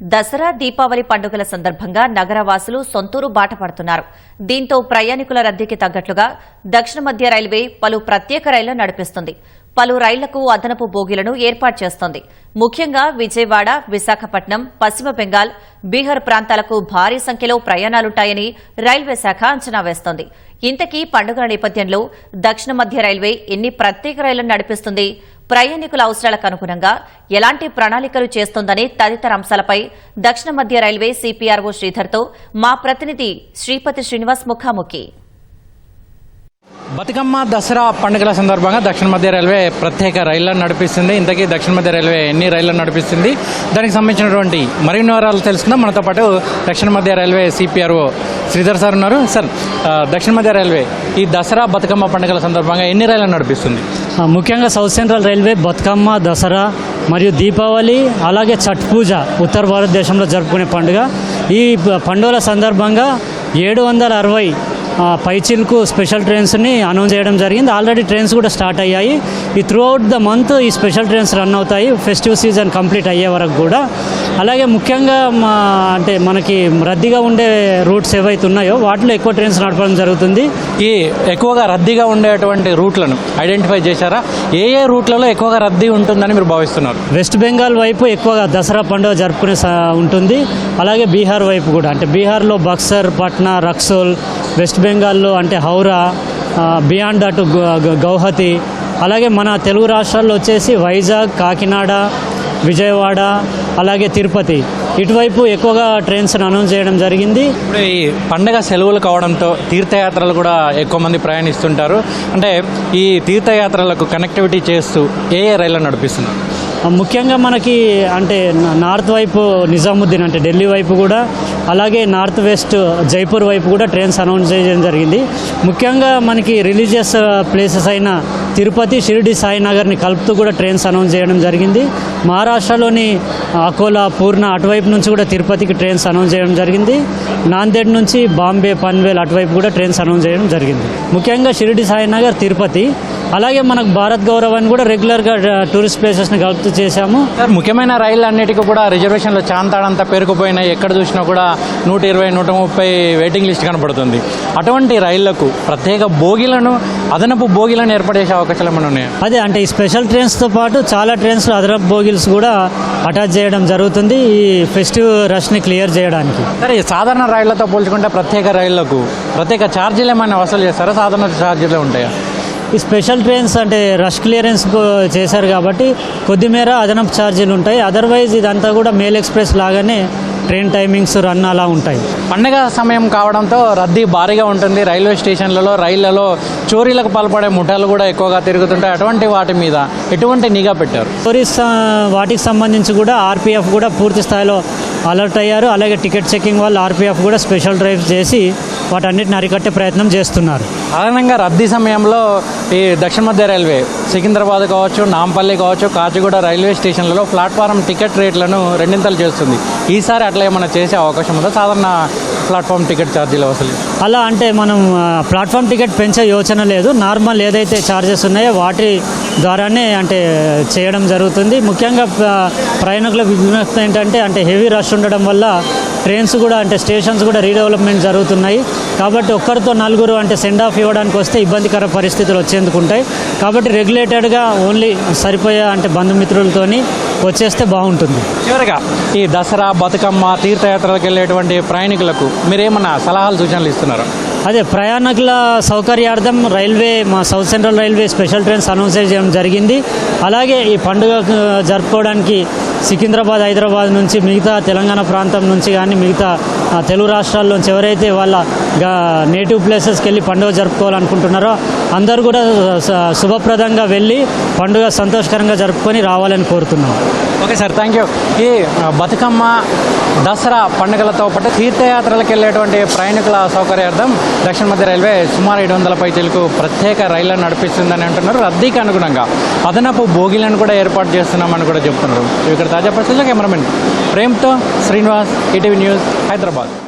దసరా దీపావళి పండుగల సందర్భంగా నగరవాసులు సొంతూరు బాట పడుతున్నారు. దీంతో ప్రయాణికుల రద్దీకి తగ్గట్లుగా దక్షిణ మధ్య రైల్వే పలు ప్రత్యేక రైళ్ళు నడిపిస్తుంది. పలు రైళ్ళకు అదనపు బోగీలను ఏర్పాటు చేస్తోంది. ముఖ్యంగా విజయవాడ విశాఖపట్నం పశ్చిమ బెంగాల్ బీహార్ ప్రాంతాలకు భారీ సంఖ్యలో ప్రయాణాలుంటాయని రైల్వే శాఖ అంచనా వేస్తోంది. ఇంతకీ పండుగల నేపథ్యంలో దక్షిణ మధ్య రైల్వే ఎన్ని ప్రత్యేక రైళ్ళను నడిపిస్తుంది? ప్రయాణికుల అవసరాలకు అనుగుణంగా ఎలాంటి ప్రణాళికలు చేస్తోందని తదితర అంశాలపై దక్షిణ మధ్య రైల్వే సిపిఆర్ఓ శ్రీధర్తో మా ప్రతినిధి శ్రీపతి శ్రీనివాస్ ముఖాముఖి. బతుకమ్మ దసరా పండుగల సందర్భంగా దక్షిణ మధ్య రైల్వే ప్రత్యేక రైళ్ళను నడిపిస్తుంది. ఇంతకీ దక్షిణ మధ్య రైల్వే ఎన్ని రైళ్ళను నడిపిస్తుంది? దానికి సంబంధించినటువంటి మరిన్ని వివరాలు తెలుసుకుందాం. మనతో పాటు దక్షిణ మధ్య రైల్వే సిపిఆర్ఓ శ్రీధర్ సార్ ఉన్నారు. సార్ దక్షిణ మధ్య రైల్వే ఈ దసరా బతుకమ్మ పండుగల సందర్భంగా ఎన్ని రైళ్ళను నడిపిస్తుంది? ముఖ్యంగా south central railway Bathukamma Dasara మరియు దీపావళి అలాగే ఛట్ పూజ ఉత్తర భారతదేశంలో జరుపుకునే పండుగ. ఈ పండుగల సందర్భంగా ఏడు వందల అరవై పైచిల్కు స్పెషల్ ట్రైన్స్ని అనౌన్స్ చేయడం జరిగింది. ఆల్రెడీ ట్రైన్స్ కూడా స్టార్ట్ అయ్యాయి. ఈ త్రూ అవుట్ ద మంత్ ఈ స్పెషల్ ట్రైన్స్ రన్ అవుతాయి. ఫెస్టివ్ సీజన్ కంప్లీట్ అయ్యే వరకు కూడా. అలాగే ముఖ్యంగా మా అంటే మనకి రద్దీగా ఉండే రూట్స్ ఏవైతే ఉన్నాయో వాటిలో ఎక్కువ ట్రైన్స్ నడపడం జరుగుతుంది. ఈ ఎక్కువగా రద్దీగా ఉండేటువంటి రూట్లను ఐడెంటిఫై చేశారా? ఏ ఏ రూట్లలో ఎక్కువగా రద్దీ ఉంటుందని మీరు భావిస్తున్నారు? వెస్ట్ బెంగాల్ వైపు ఎక్కువగా దసరా పండుగ జరుపుకునే ఉంటుంది. అలాగే బీహార్ వైపు కూడా. అంటే బీహార్లో బక్సర్ పట్నా రక్సోల్ వెస్ట్ బెంగాల్లో అంటే హౌరా బియాండ్ అటు గౌహతి అలాగే మన తెలుగు రాష్ట్రాల్లో వచ్చేసి వైజాగ్ కాకినాడ విజయవాడ అలాగే తిరుపతి. ఇటువైపు ఎక్కువగా ట్రైన్స్ అనౌన్స్ చేయడం జరిగింది. ఇప్పుడు ఈ పండగ సెలవులు కావడంతో తీర్థయాత్రలు కూడా ఎక్కువ మంది ప్రయాణిస్తుంటారు. అంటే ఈ తీర్థయాత్రలకు కనెక్టివిటీ చేస్తూ ఏ ఏ రైళ్ళను నడిపిస్తున్నారు? ముఖ్యంగా మనకి అంటే నార్త్ వైపు నిజాముద్దీన్ అంటే ఢిల్లీ వైపు కూడా అలాగే నార్త్ వెస్ట్ జైపూర్ వైపు కూడా ట్రైన్స్ అనౌన్స్ చేయడం జరిగింది. ముఖ్యంగా మనకి రిలీజియస్ ప్లేసెస్ అయిన తిరుపతి షిరిడి సాయినగర్ని కలుపుతూ కూడా ట్రైన్స్ అనౌన్స్ చేయడం జరిగింది. మహారాష్ట్రలోని అకోలా పూర్ణ అటువైపు నుంచి కూడా తిరుపతికి ట్రైన్స్ అనౌన్స్ చేయడం జరిగింది. నాందేడ్ నుంచి బాంబే పన్వేల్ అటువైపు కూడా ట్రైన్స్ అనౌన్స్ చేయడం జరిగింది. ముఖ్యంగా షిరిడి సాయినగర్ తిరుపతి. అలాగే మనకు భారత్ గౌరవాన్ని కూడా రెగ్యులర్గా టూరిస్ట్ ప్లేసెస్ని కలుపుతూ చేశాము. సార్ ముఖ్యమైన రైళ్ళు అన్నిటికీ కూడా రిజర్వేషన్లు చాంతాడంతా పేరుకుపోయినాయి ఎక్కడ చూసినా కూడా నూట ఇరవై నూట ముప్పై వెయిటింగ్ లిస్ట్ కనపడుతుంది అటువంటి రైళ్ళకు ప్రత్యేక బోగీలను అదనపు బోగీలను ఏర్పాటు చేసే అవకాశాలు ఏమైనా ఉన్నాయా? అదే అంటే ఈ స్పెషల్ ట్రైన్స్తో పాటు చాలా ట్రైన్స్లో అదనపు బోగిల్స్ కూడా అటాచ్ చేయడం జరుగుతుంది ఈ ఫెస్టివ్ రష్ని క్లియర్ చేయడానికి. సరే సాధారణ రైళ్ళతో పోల్చుకుంటే ప్రత్యేక రైళ్ళకు ప్రత్యేక ఛార్జీలు ఏమైనా వసూలు చేస్తారా? సాధారణ ఛార్జీలు ఉంటాయా? ఈ స్పెషల్ ట్రైన్స్ అంటే రష్ క్లియరెన్స్ చేశారు కాబట్టి కొద్దిమేర అదనపు ఛార్జీలు ఉంటాయి. అదర్వైజ్ ఇదంతా కూడా మేల్ ఎక్స్ప్రెస్ లాగానే ట్రైన్ టైమింగ్స్ రన్ అలా ఉంటాయి. పండగ సమయం కావడంతో రద్దీ భారీగా ఉంటుంది. రైల్వే స్టేషన్లలో రైళ్ళలో చోరీలకు పాల్పడే ముఠాలు కూడా ఎక్కువగా తిరుగుతుంటాయి. అటువంటి వాటి మీద ఎటువంటి నిఘా పెట్టారు? ఆ, వాటికి సంబంధించి కూడా ఆర్పిఎఫ్ కూడా పూర్తి స్థాయిలో అలర్ట్ అయ్యారు. అలాగే టికెట్ చెకింగ్ వాళ్ళు ఆర్పిఎఫ్ కూడా స్పెషల్ డ్రైవ్ చేసి వాటన్నిటిని అరికట్టే ప్రయత్నం చేస్తున్నారు. అదనంగా రద్దీ సమయంలో ఈ దక్షిణ మధ్య రైల్వే సికింద్రాబాద్ కావచ్చు నాంపల్లి కావచ్చు కాచిగూడ రైల్వే స్టేషన్లలో ప్లాట్ఫారం టికెట్ రేట్లను రెండింతలు చేస్తుంది. ఈసారి అట్లా ఏమైనా చేసే అవకాశం ఉందా? సాధారణ ప్లాట్ఫామ్ టికెట్ ఛార్జీలు వసూలు అలా అంటే మనం ప్లాట్ఫామ్ టికెట్ పెంచే యోచన లేదు. నార్మల్ ఏదైతే ఛార్జెస్ ఉన్నాయో వాటి ద్వారానే అంటే చేయడం జరుగుతుంది. ముఖ్యంగా ప్రయాణికుల విజ్ఞప్తి ఏంటంటే అంటే హెవీ రష్ ఉండడం వల్ల ట్రైన్స్ కూడా అంటే స్టేషన్స్ కూడా రీడెవలప్మెంట్ జరుగుతున్నాయి. కాబట్టి ఒక్కరితో నలుగురు అంటే సెండ్ ఆఫ్ ఇవ్వడానికి వస్తే ఇబ్బందికర పరిస్థితులు వచ్చేందుకు ఉంటాయి. కాబట్టి రెగ్యులేటెడ్గా ఓన్లీ సరిపోయే అంటే బంధుమిత్రులతోని వచ్చేస్తే బాగుంటుంది. చివరిగా ఈ దసరా బతుకమ్మ తీర్థయాత్రలకు వెళ్ళేటువంటి ప్రయాణికులకు మీరేమన్నా సలహాలు సూచనలు ఇస్తున్నారా? అదే ప్రయాణికుల సౌకర్యార్థం రైల్వే మా south central railway special trains announce చేయడం జరిగింది. అలాగే ఈ పండుగ జరుపుకోవడానికి సికింద్రాబాద్ హైదరాబాద్ నుంచి మిగతా తెలంగాణ ప్రాంతం నుంచి కానీ మిగతా తెలుగు రాష్ట్రాల్లోంచి ఎవరైతే వాళ్ళ నేటివ్ ప్లేసెస్కి వెళ్ళి పండుగ జరుపుకోవాలనుకుంటున్నారో అందరూ కూడా శుభప్రదంగా వెళ్ళి పండుగ సంతోషకరంగా జరుపుకొని రావాలని కోరుతున్నాం. Okay sir thank you. ఈ బతుకమ్మ దసరా పండుగలతో పాటు తీర్థయాత్రలకు వెళ్ళేటువంటి ప్రయాణికుల సౌకర్యార్థం దక్షిణ మధ్య రైల్వే సుమారు ఏడు వందల పైచీలకు ప్రత్యేక రైళ్ళను నడిపిస్తుందని అంటున్నారు. రద్దీకి అనుగుణంగా అదనపు బోగిలను కూడా ఏర్పాటు చేస్తున్నామని కూడా చెప్తున్నారు. ఇక్కడ తాజా పరిస్థితుల్లో కెమెరామెన్ ప్రేమ్తో శ్రీనివాస్ ఈటీవీ న్యూస్ హైదరాబాద్.